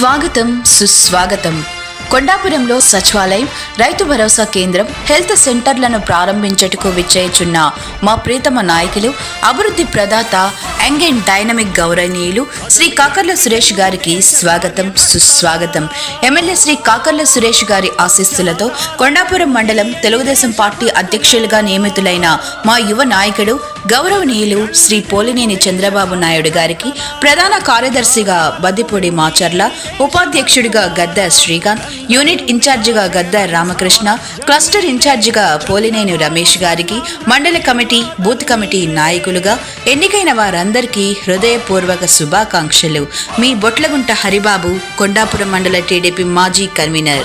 స్వాగతం సుస్వాగతం. కొండాపురంలో సచివాలయం రైతు భరోసా కేంద్రం హెల్త్ సెంటర్లను ప్రారంభించటకు విచ్చేయుచున్న మా ప్రీతమ నాయకులు అభివృద్ధి ప్రదాత యంగ్ అండ్ డైనమిక్ గౌరవనీయులు శ్రీ కాకర్ల సురేష్ గారికి స్వాగతం సుస్వాగతం. ఎమ్మెల్యే శ్రీ కాకర్ల సురేష్ గారి ఆశీస్సులతో కొండాపురం మండలం తెలుగుదేశం పార్టీ అధ్యక్షులుగా నియమితులైన మా యువ నాయకుడు గౌరవనీయులు శ్రీ పోలినేని చంద్రబాబు నాయుడు గారికి ప్రధాన కార్యదర్శిగా బద్దిపూడి మాచర్ల ఉపాధ్యక్షుడిగా గద్ద శ్రీకాంత్ యూనిట్ ఇన్ఛార్జిగా గద్ద రామకృష్ణ క్లస్టర్ ఇన్ఛార్జిగా పోలినేని రమేష్ గారికి మండల కమిటీ బూత్ కమిటీ నాయకులుగా ఎన్నికైన వారందరికీ హృదయపూర్వక శుభాకాంక్షలు. మీ బొట్లగుంట హరిబాబు కొండాపురం మండల టీడీపీ మాజీ convener.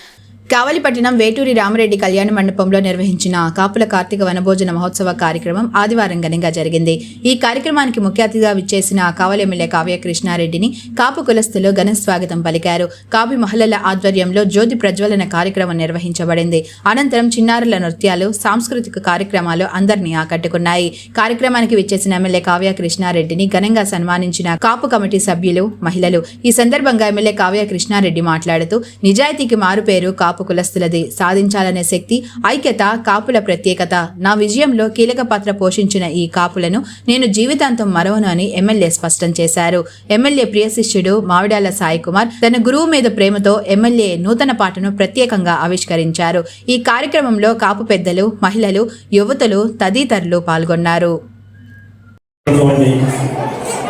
కావలిపట్నం వేటూరి రామరెడ్డి కళ్యాణ మండపంలో నిర్వహించిన కాపుల కార్తీక వనభోజన మహోత్సవ కార్యక్రమం ఆదివారం ఘనంగా జరిగింది. ఈ కార్యక్రమానికి ముఖ్య అతిథిగా విచ్చేసిన కావలి ఎమ్మెల్యే కావ్య కృష్ణారెడ్డిని కాపు కులస్తులు ఘన స్వాగతం పలికారు. కాపు మహిళల ఆధ్వర్యంలో జ్యోతి ప్రజ్వలన కార్యక్రమం నిర్వహించబడింది. అనంతరం చిన్నారుల నృత్యాలు సాంస్కృతిక కార్యక్రమాలు అందరినీ ఆకట్టుకున్నాయి. కార్యక్రమానికి విచ్చేసిన ఎమ్మెల్యే కావ్య కృష్ణారెడ్డిని ఘనంగా సన్మానించిన కాపు కమిటీ సభ్యులు మహిళలు. ఈ సందర్భంగా ఎమ్మెల్యే కావ్య కృష్ణారెడ్డి మాట్లాడుతూ నిజాయితీకి మారుపేరు కాపు కులస్తులది సాధించాలనే శక్తి ఐక్యత కాపుల ప్రత్యేకత. నా విజయంలో కీలక పాత్ర పోషించిన ఈ కాపులను నేను జీవితాంతం మరవను అని ఎమ్మెల్యే స్పష్టం చేశారు. ఎమ్మెల్యే ప్రియ శిష్యుడు మావిడాల సాయి కుమార్ తన గురువు మీద ప్రేమతో ఎమ్మెల్యే నూతన పాటను ప్రత్యేకంగా ఆవిష్కరించారు. ఈ కార్యక్రమంలో కాపు పెద్దలు మహిళలు యువతులు తదితరులు పాల్గొన్నారు.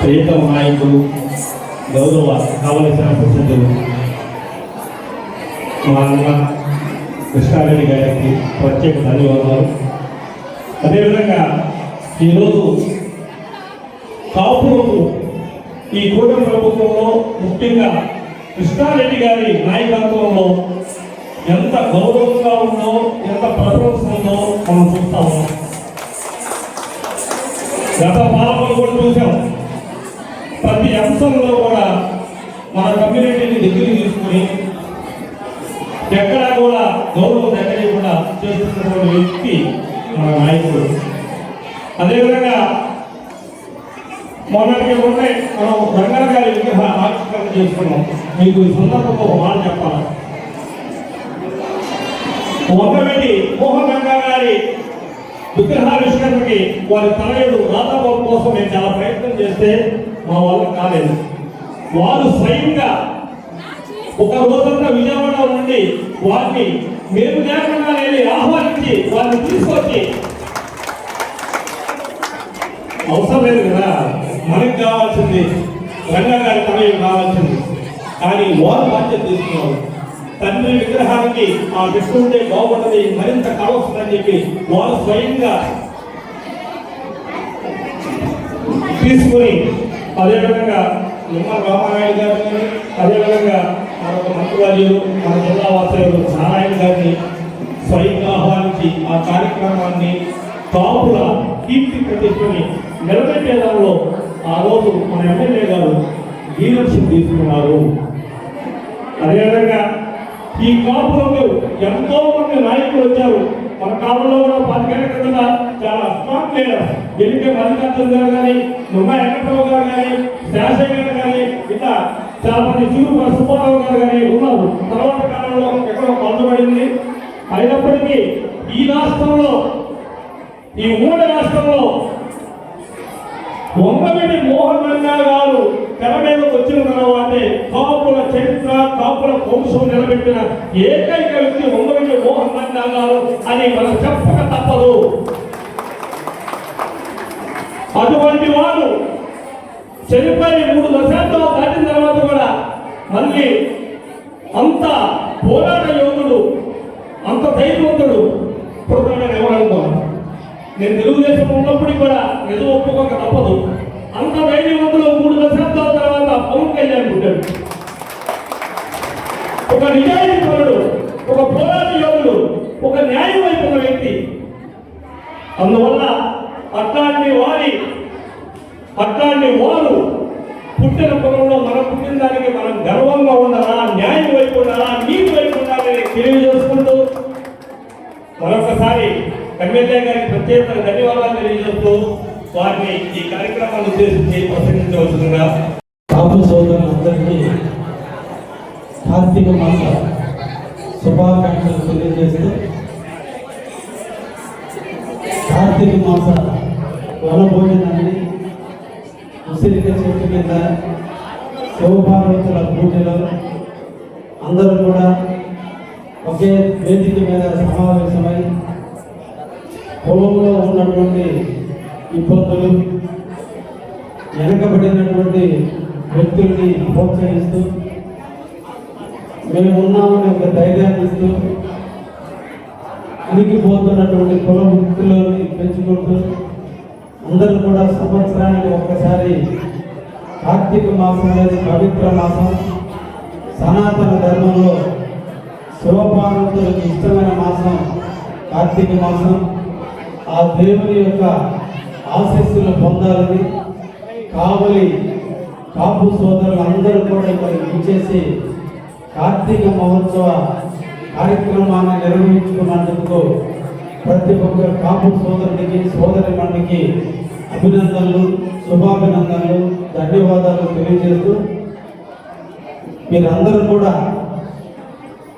ప్రియతమ నాయకులు గౌరవ కావలసిన ప్రసిద్ధులు మా అన్న కృష్ణారెడ్డి గారికి ప్రత్యేక ధన్యవాదాలు. అదేవిధంగా ఈరోజు కాపు ఈ కూటమి ప్రభుత్వంలో ముఖ్యంగా కృష్ణారెడ్డి గారి నాయకత్వంలో ఎంత గౌరవంగా ఉందో ఎంత ప్రశంస ఉందో మనం చూస్తా ఉన్నాం. గత పాలకులు కూడా చూసాం ప్రతి అంశంలో కూడా మన కమ్యూనిటీని దగ్గరికి తీసుకుని ఎక్కడా కూడా గౌరవం ఎక్కడకుండా చేస్తున్నటువంటి వ్యక్తి మన నాయకుడు అదేవిధంగా మొన్నటికి ఉంటే మనం రంగారావు గారి విగ్రహ చేసుకున్నాం మీకు ఈ సందర్భంలో ఒక మాట చెప్పాలి. వంగవెల్లి మోహన్ గారి విగ్రహావిష్కరణకి వారి తనయుడు రాధాబాబు కోసం మేము చాలా ప్రయత్నం చేస్తే మా వల్ల కాలేదు. వారు స్వయంగా ఒక రోజంతా విజయవాడ నుండి వారిని మేము లేకుండా వెళ్ళి ఆహ్వానించి వారిని తీసుకొచ్చి అవసరం లేదు కదా. మనకు కావాల్సింది రంగా గారి కావాల్సింది. కానీ వారు బాధ్యత తీసుకున్నారు తండ్రి విగ్రహానికి ఆ విష్ణువుంటే బాగుంటుంది మరింత కావస్తుందని చెప్పి వారు స్వయంగా తీసుకుని అదేవిధంగా నిమ్మల రామారాయణ గారిని అదేవిధంగా మరొక మంత్రివర్యులు మన జిల్లా వాసులు నారాయణ గారిని స్వయంగా ఆహ్వానించి ఆ కార్యక్రమాన్ని కాపుల కీర్తి ప్రతిష్టని నిలబెట్టేదానిలో ఆ రోజు మన ఎమ్మెల్యే గారు లీడర్షిప్ తీసుకున్నారు. అదేవిధంగా ఈ కాపులకు ఎంతో మంది నాయకులు వచ్చారు. మన కాపులో కూడా పదిహేను క్రితం చాలా స్మార్ట్ లీడర్స్ గెలిపే మల్లికార్జున గారు కానీ నుమ్మా వెంకటరావు గారు కానీ శాసయ్య గారు కానీ ఇట్లా చాలా మంది చూరు సుబ్బారావు గారు కానీ ఉన్నారు. తర్వాత కాలంలో ఎక్కడో పొందబడింది అయినప్పటికీ ఈ రాష్ట్రంలో ఈ మూడు రాష్ట్రంలో వంగవెల్లి మోహన్ రంగా గారు తెర మీదకి వచ్చిన తర్వాతే కాపుల చరిత్ర కాపుల వంశం నిలబెట్టిన ఏకైక వ్యక్తి వంగవెల్లి మోహన్ రంగా గారు. అని మనం చెప్పక తప్పదు. అటువంటి వారు చనిపోయి మూడు దశాబ్దాలు దాటిన తర్వాత కూడా మళ్ళీ అంత పోరాట యోగుడు అంత ధైర్యవంతుడు నేను తెలుగుదేశం ఉన్నప్పుడు కూడా ఏదో ఒప్పుకోక తప్పదు. అంత ధైర్యవంతులు మూడు దశాబ్దాల తర్వాత పవన్ కళ్యాణ్ ఉంటాడు ఒక నిజాయితీ పరుడు ఒక పోరాట యోగుడు ఒక న్యాయం వైపు ఉన్న వ్యక్తి. అందువల్ల అట్లాంటి తెలియజేసుకుంటూ మరొకసారి ఎమ్మెల్యే గారికి ప్రత్యేక ధన్యవాదాలు తెలియజేస్తూ వారిని ఈ కార్యక్రమాన్ని ఉద్దేశించి ప్రసంగించవలసిందిగా కాపు సోదరులందరికీ కార్తీక మాస శుభాకాంక్షలు తెలియజేస్తూ కార్తీక మాస వనభోజనాన్ని ఉసిరిక చెట్టు కింద శివపార్వతుల పూజలో అందరూ కూడా ఒకే వేదిక మీద సమావేశమై పొలంలో ఉన్నటువంటి ఇబ్బందులు వెనకబడినటువంటి వ్యక్తుల్ని ప్రోత్సహిస్తూ మేము ఉన్నామని ఒక ధైర్యాన్ని ఇస్తూ ఉనికిపోతున్నటువంటి కుల వృత్తులని పెంచుకుంటూ అందరూ కూడా సంవత్సరానికి ఒక్కసారి కార్తీక మాసం అనేది పవిత్ర మాసం. సనాతన ధర్మంలో శివపార్వతులకు ఇష్టమైన మాసం కార్తీక మాసం. ఆ దేవుని యొక్క ఆశీస్సులు పొందాలని కావలి కాపు సోదరులు అందరూ కూడా ఇక్కడ ఇచ్చేసి కార్తీక మహోత్సవ కార్యక్రమాన్ని నిర్వహించుకున్నందుకు ప్రతి ఒక్క కాపు సోదరుడికి సోదరి మండికి అభినందనలు శుభాభినందనలు ధన్యవాదాలు తెలియజేస్తూ మీరందరూ కూడా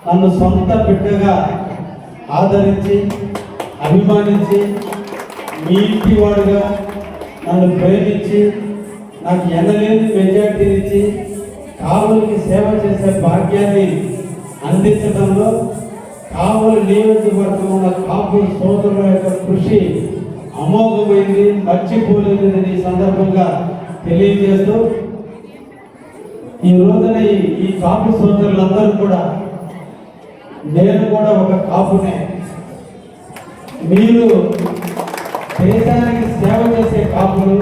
నన్ను సొంత బిడ్డగా ఆదరించి అభిమానించి మీ ఇంటి వాడుగా నన్ను ప్రేమించి నాకు ఎనలేని మెజార్టీని ఇచ్చి కావులకి సేవ చేసే భాగ్యాన్ని అందించడంలో కావులు నియోజకవర్గంలో కాపు సోదరుల యొక్క కృషి అమోఘమైంది మర్చిపోలేదని ఈ సందర్భంగా తెలియజేస్తూ ఈ రోజున ఈ- ఈ కాపు సోదరులందరూ కూడా నేను కూడా ఒక కాపునే. మీరు దేశానికి సేవ చేసే కాపులు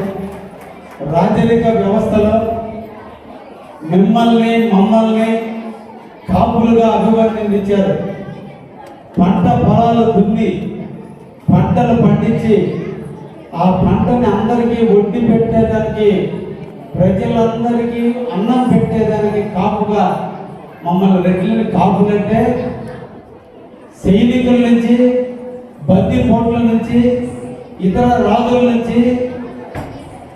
రాజరిక వ్యవస్థలో మిమ్మల్ని మమ్మల్ని కాపులుగా అభివర్ణించారు. పంట పొలాలు దున్ని పంటలు పండించి ఆ పంటని అందరికీ ఒడ్డి పెట్టేదానికి ప్రజలందరికీ అన్నం పెట్టేదానికి కాపుగా మమ్మల్ని రెడ్లని కాపులంటే సైనికుల నుంచి బందిపోట్ల నుంచి ఇతర రాజుల నుంచి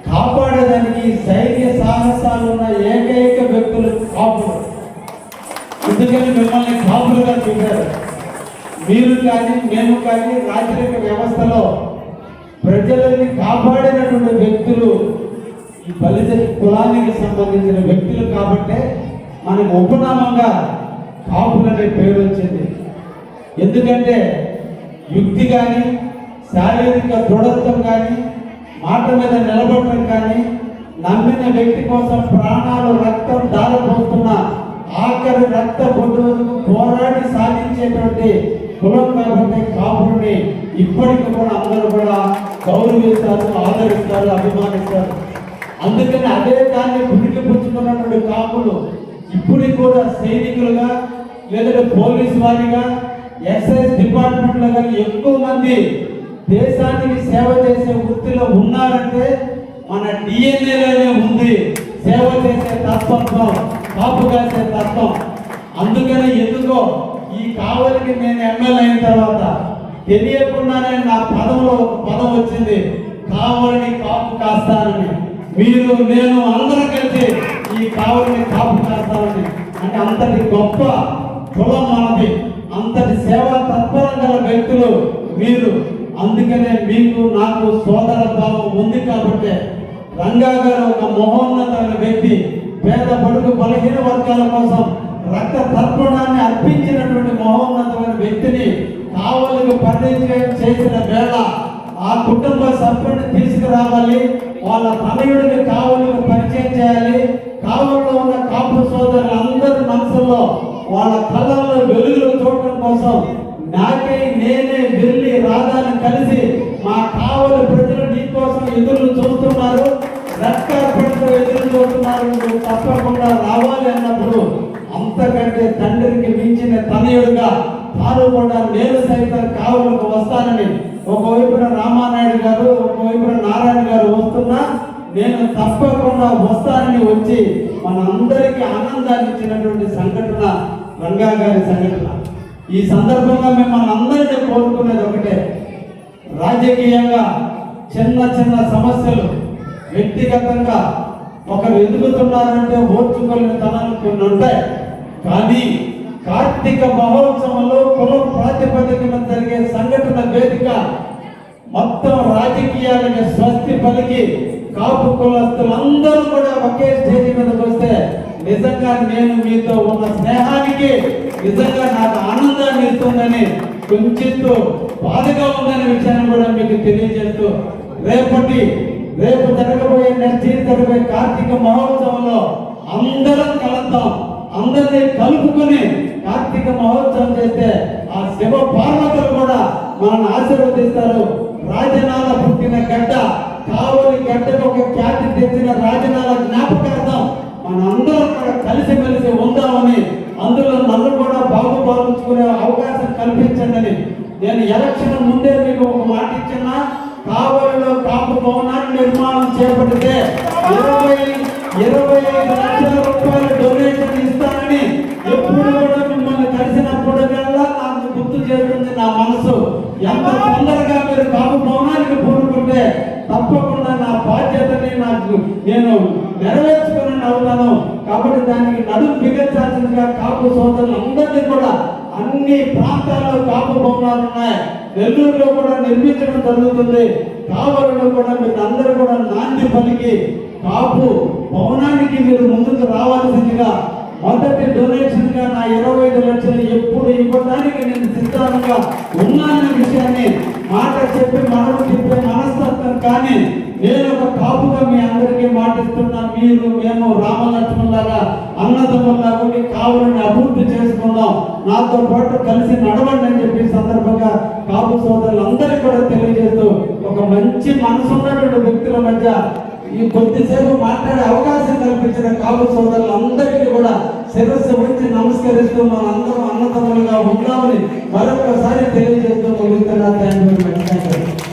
కాపాడేదానికి ధైర్య సాహసాలు ఉన్న ఏకైక వ్యక్తులు కాపులు. అందుకని మిమ్మల్ని కాపులుగా చూశారు. మీరు కానీ మేము కానీ రాజరిక వ్యవస్థలో ప్రజలని కాపాడినటువంటి వ్యక్తులు ఈ బలిజ కులానికి సంబంధించిన వ్యక్తులు కాబట్టే మనకు ఉపనామంగా కాపులనే పేరు వచ్చింది. ఎందుకంటే యుక్తి కానీ శారీరక దృఢత్వం కానీ మాట మీద నిలబడటం కానీ నమ్మిన వ్యక్తి కోసం ప్రాణాలు రక్తం దారపోస్తున్న ఆఖరి రక్త బొడ్డులకు పోరాడి సాధించేటువంటి కులం కాబట్టి కాపుడిని ఇప్పటికి కూడా అందరూ కూడా గౌరవిస్తారు ఆదరిస్తారు అభిమానిస్తారు. అందుకని అదే దాన్ని పురికి పుచ్చుకున్నటువంటి కాపులు ఇప్పటికి కూడా సైనికులుగా లేదంటే పోలీస్ వారిగా ఎక్సైజ్ డిపార్ట్మెంట్లో కానీ ఎక్కువ మంది దేశానికి సేవ చేసే వృత్తిలో ఉన్నారంటే మన డిఎన్ఏలోనే ఉంది. సేవ చేసే తత్వంతో కాపు కాసే తత్వం. అందుకని ఎందుకో ఈ కావలికి నేను ఎమ్మెల్యే అయిన తర్వాత తెలియకుండానే నా పదంలో ఒక పదం వచ్చింది. కావలిని కాపు కాస్తానని. మీరు నేను అందరం కలిసి ఈ కావలిని కాపు కాస్తానని అంటే అంతటి గొప్ప కులం మనది. అంతటి సేవా తత్పరం గల వ్యక్తులు మీరు. అందుకనే మీకు నాకు సోదర భావం ఉంది కాబట్టి రంగా గారు ఒక మహోన్నతమైన వ్యక్తి పేద బడుగు బలహీన వర్గాల కోసం రక్త తర్పణాన్ని అర్పించినటువంటి మహోన్నతమైన వ్యక్తిని కావలకు పరిచయం చేసిన వేళ ఆ కుటుంబ సభ్యుడిని తీసుకురావాలి వాళ్ళ తనయుడిని కావలకు పరిచయం చేయాలి. కావల్లో ఉన్న కాపు సోదరులు అందరి మనసుల్లో వాళ్ళ కళ్ళల్లో వెలుగులు చూడటం కోసం నాకై నేనే వెళ్ళి రాధాని కలిసి మా కావలి ప్రజలు నీ కోసం ఎదురు చూస్తున్నారు. రక్తార్పణతో ఎదురు చూస్తున్నారు. నువ్వు తప్పకుండా రావాలి అన్నప్పుడు అంతకంటే తండ్రికి మించిన తనయుడుగా తాను కూడా నేను సైతం కావలకు వస్తానని ఒకవైపున రామానాయుడు గారు ఒకవైపున నారాయణ గారు వస్తున్నా నేను తప్పకుండా వస్తానని వచ్చి మన అందరికీ ఆనందాన్ని ఇచ్చినటువంటి సంఘటన రంగా గారి సంఘటన. ఈ సందర్భంగా మిమ్మల్ని అందరినీ కోరుకునేది ఒకటే. రాజకీయంగా చిన్న చిన్న సమస్యలు వ్యక్తిగతంగా ఒకరు ఎదుగుతున్నారంటే ఓర్చుకోలేని తనాలు కొన్ని ఉంటాయి కానీ కార్తీక మహోత్సవంలో కుల ప్రాతిపదికన జరిగే సంఘటన వేదిక మొత్తం రాజకీయాలకి స్వస్తి పలికి కాపు కులస్తులందరూ కూడా ఒకే స్టేజ్ మీదకి వస్తే నిజంగా నేను మీతో ఉన్న స్నేహానికి నిజంగా నాకు ఆనందాన్ని ఇస్తుందని కొంచెంతో బాధగా ఉందనే విషయాన్ని కూడా మీకు తెలియజేస్తూ రేపటి రేపు జరగబోయే నెక్స్ట్ ఇయర్ జరగబోయే కార్తీక మహోత్సవంలో అందరం కలుద్దాం. అందరినీ కలుపుకొని కార్తీక మహోత్సవం చేస్తే ఆ శివ పార్వతులు కూడా మనల్ని ఆశీర్వదిస్తారు. రాజనాల పుట్టిన గడ్డ కావలి గడ్డకు ఒక ఖ్యాతి తెచ్చిన రాజనాల జ్ఞాపకార్థం మనందరం కూడా కలిసిమెలిసి ఉందామని అందులో నన్ను కూడా బాగుపాలించుకునే అవకాశం కల్పించండి. అని నేను ఎలక్షన్ ముందే మీకు ఒక మాట ఇచ్చిన కావలిలో కాపు భవనాన్ని నిర్మాణం చేపడితే ఇరవై ఇరవై ఐదు లక్షల రూపాయల డొనేషన్ ఇస్తానని ఎప్పుడు కూడా మిమ్మల్ని కలిసినప్పుడల్లా నాకు గుర్తు చేస్తుంది నా మనసు. ఎంత తొందరగా మీరు కాపు భవనానికి పూనుకుంటే తప్పకుండా నా బాధ్యతని నాకు నేను నెరవేర్చుకుని అవుతాను కాబట్టి దానికి నడుము బిగించాల్సిందిగా కాపు సోదరులు అందరినీ కూడా అన్ని ప్రాంతాల్లో కాపు భవనాలు ఉన్నాయి. నెల్లూరులో కూడా నిర్మించడం జరుగుతుంది. కావాలలో కూడా మీరు అందరూ కూడా నాంది పలికి కాపు భవనానికి మీరు ముందుకు రావాల్సిందిగా మొదటి డొనేషన్గా నా ఇరవై ఐదు లక్షలు ఎప్పుడు ఇవ్వడానికి నేను సిద్ధంగా ఉన్నానన్న విషయాన్ని మాట చెప్పి మనం చెప్పే మనస్తత్వం కానీ నేను ఒక కాపుగా మీ అందరికీ మాటిస్తున్నా మీరు మేము రామలక్ష్మణులాగా అన్నదమ్ములా ఉండి కావాలని అభివృద్ధి చేసుకుందాం. నాతో పాటు కలిసి నడవండి అని చెప్పి సందర్భంగా కాపు సోదరులందరికీ కూడా తెలియజేస్తూ ఒక మంచి మనసు ఉన్నటువంటి వ్యక్తుల మధ్య ఈ కొద్దిసేపు మాట్లాడే అవకాశం కల్పించిన కాపు సోదరులందరికీ కూడా శిరస్సు ఉంచి నమస్కరిస్తూ మనందరం అన్నదమ్ములుగా ఉందామని మరొకసారి తెలియజేస్తూ ముగిస్తున్నా. థ్యాంక్ యూ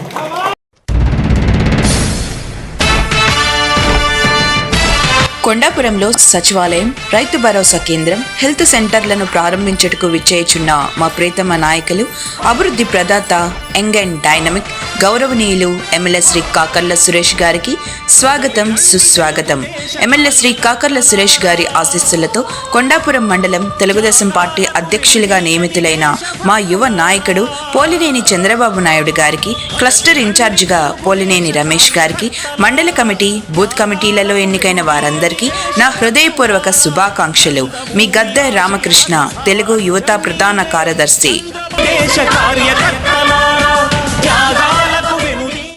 కొండాపురంలో సచివాలయం రైతు భరోసా కేంద్రం హెల్త్ సెంటర్లను ప్రారంభించుటకు విచ్చేయుచున్న మా ప్రీతమ నాయకులు అభివృద్ధి ప్రదాత యంగ్ అండ్ డైనమిక్ గౌరవనీయులు ఎమ్మెల్యే శ్రీ కాకర్ల సురేష్ గారికి స్వాగతం సుస్వాగతం. ఎమ్మెల్యే శ్రీ కాకర్ల సురేష్ గారి ఆశీస్సులతో కొండాపురం మండలం తెలుగుదేశం పార్టీ అధ్యక్షులుగా నియమితులైన మా యువ నాయకుడు పోలినేని చంద్రబాబు నాయుడు గారికి క్లస్టర్ ఇన్ఛార్జిగా పోలినేని రమేష్ గారికి మండల కమిటీ బూత్ కమిటీలలో ఎన్నికైన వారందరికీ నా హృదయపూర్వక శుభాకాంక్షలు. మీ గద్దె రామకృష్ణ తెలుగు యువత ప్రధాన కార్యదర్శి. దేశ కార్యకర్తలారా